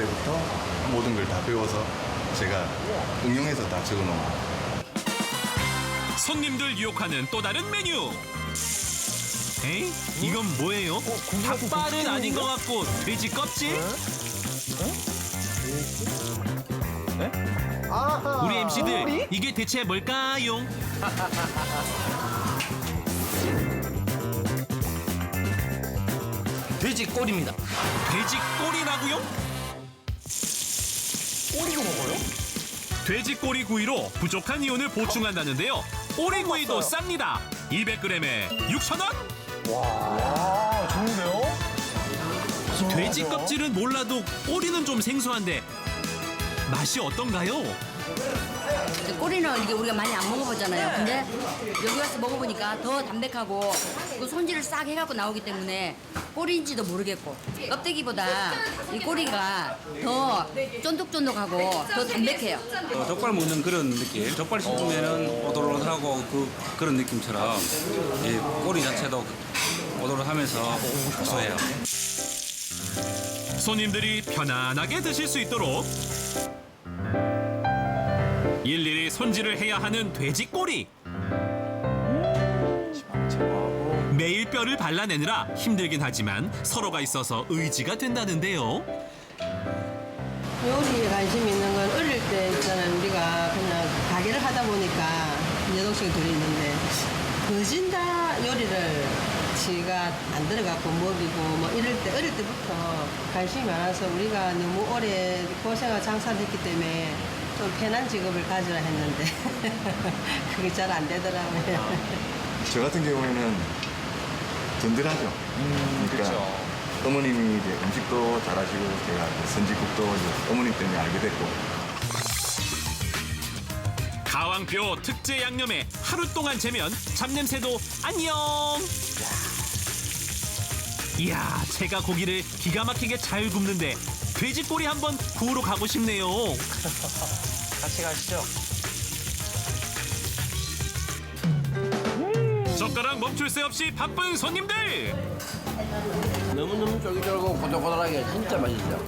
때부터 모든 걸 다 배워서 제가 응용해서 다 적어 놓은 거예요. 손님들 유혹하는 또 다른 메뉴. 에이, 이건 뭐예요? 닭발은 아닌 것 같고 돼지 껍질? 우리 MC들 이게 대체 뭘까요? 돼지 꼴입니다. 돼지 꼬리라고요? 꼬리도 먹어요? 돼지 꼬리 구이로 부족한 이온을 보충한다는데요. 오리구이도 쌉니다. 200g에 6,000원? 아, 좋은데요? 돼지 껍질은 몰라도 꼬리는 좀 생소한데 맛이 어떤가요? 꼬리는 이게 우리가 많이 안 먹어보잖아요. 근데 여기 와서 먹어보니까 더 담백하고 그 손질을 싹 해갖고 나오기 때문에 꼬리인지도 모르겠고 껍데기보다 이 꼬리가 더 쫀득쫀득하고 더 담백해요. 어, 족발 먹는 그런 느낌. 족발 씹으면은 오돌오돌하고 그 그런 느낌처럼 이 꼬리 자체도 오돌오돌하면서 고소해요. 손님들이 편안하게 드실 수 있도록 일일이 손질을 해야 하는 돼지 꼬리. 매일 뼈를 발라내느라 힘들긴 하지만 서로가 있어서 의지가 된다는데요. 요리에 관심 있는 건 어릴 때 있잖아요. 우리가 그냥 가게를 하다 보니까 여동생이 둘이 있는데 거진다 요리를 지가 안 들어갖고 먹이고 뭐 이럴 때 어릴 때부터 관심이 많아서 우리가 너무 오래 고생을 장사를 했기 때문에 좀 편한 직업을 가지라 했는데 그게 잘 안 되더라고요. 저 같은 경우에는 든든하죠. 그러니까 어머님이 이제 음식도 잘하시고 제가 이제 선지국도 이제 어머님 때문에 알게 됐고 가왕표 특제 양념에 하루 동안 재면 잡냄새도 안녕. 이야, 제가 고기를 기가 막히게 잘 굽는데 돼지 꼬리 한번 구우러 가고 싶네요. 같이 가시죠. 젓가락 멈출 새 없이 바쁜 손님들. 너무너무 쫄깃쫄깃하고 고들고들하게 진짜 맛있죠.